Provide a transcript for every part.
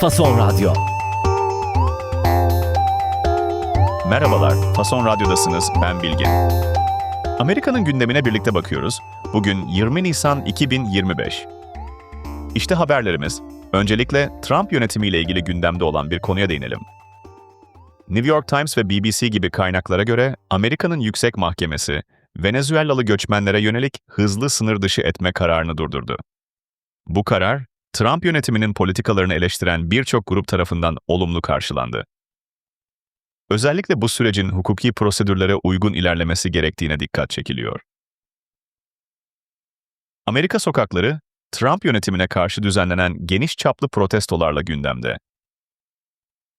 Fason Radyo. Merhabalar, Fason Radyo'dasınız, ben Bilgin. Amerika'nın gündemine birlikte bakıyoruz. Bugün 20 Nisan 2025. İşte haberlerimiz. Öncelikle Trump yönetimiyle ilgili gündemde olan bir konuya değinelim. New York Times ve BBC gibi kaynaklara göre Amerika'nın Yüksek Mahkemesi, Venezuelalı göçmenlere yönelik hızlı sınır dışı etme kararını durdurdu. Bu karar, Trump yönetiminin politikalarını eleştiren birçok grup tarafından olumlu karşılandı. Özellikle bu sürecin hukuki prosedürlere uygun ilerlemesi gerektiğine dikkat çekiliyor. Amerika sokakları, Trump yönetimine karşı düzenlenen geniş çaplı protestolarla gündemde.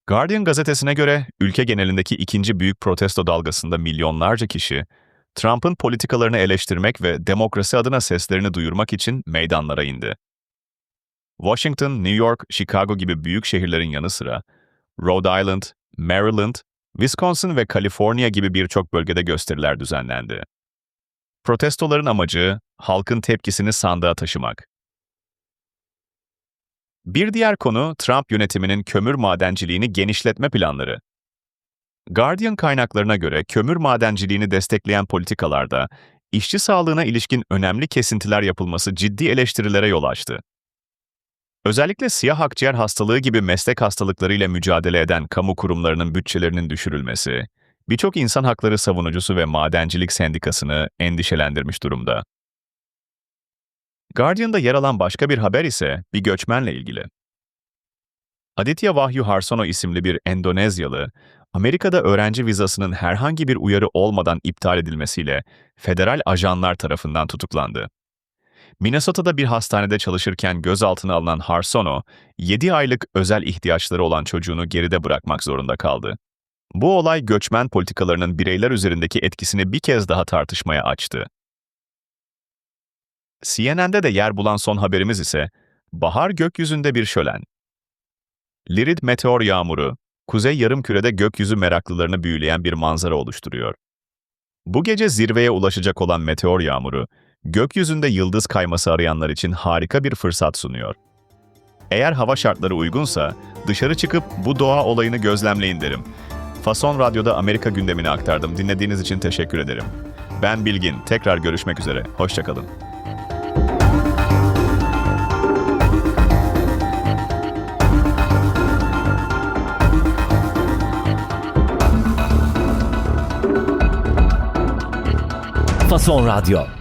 Guardian gazetesine göre ülke genelindeki ikinci büyük protesto dalgasında milyonlarca kişi, Trump'ın politikalarını eleştirmek ve demokrasi adına seslerini duyurmak için meydanlara indi. Washington, New York, Chicago gibi büyük şehirlerin yanı sıra, Rhode Island, Maryland, Wisconsin ve Kaliforniya gibi birçok bölgede gösteriler düzenlendi. Protestoların amacı, halkın tepkisini sandığa taşımak. Bir diğer konu, Trump yönetiminin kömür madenciliğini genişletme planları. Guardian kaynaklarına göre kömür madenciliğini destekleyen politikalarda, işçi sağlığına ilişkin önemli kesintiler yapılması ciddi eleştirilere yol açtı. Özellikle siyah akciğer hastalığı gibi meslek hastalıklarıyla mücadele eden kamu kurumlarının bütçelerinin düşürülmesi, birçok insan hakları savunucusu ve madencilik sendikasını endişelendirmiş durumda. Guardian'da yer alan başka bir haber ise bir göçmenle ilgili. Aditya Wahyu Harsono isimli bir Endonezyalı, Amerika'da öğrenci vizasının herhangi bir uyarı olmadan iptal edilmesiyle federal ajanlar tarafından tutuklandı. Minnesota'da bir hastanede çalışırken gözaltına alınan Harsono, 7 aylık özel ihtiyaçları olan çocuğunu geride bırakmak zorunda kaldı. Bu olay göçmen politikalarının bireyler üzerindeki etkisini bir kez daha tartışmaya açtı. CNN'de de yer bulan son haberimiz ise, bahar gökyüzünde bir şölen. Lirid meteor yağmuru, kuzey yarımkürede gökyüzü meraklılarını büyüleyen bir manzara oluşturuyor. Bu gece zirveye ulaşacak olan meteor yağmuru, gökyüzünde yıldız kayması arayanlar için harika bir fırsat sunuyor. Eğer hava şartları uygunsa dışarı çıkıp bu doğa olayını gözlemleyin derim. Fason Radyo'da Amerika gündemini aktardım. Dinlediğiniz için teşekkür ederim. Ben Bilgin. Tekrar görüşmek üzere. Hoşçakalın. Fason Radyo.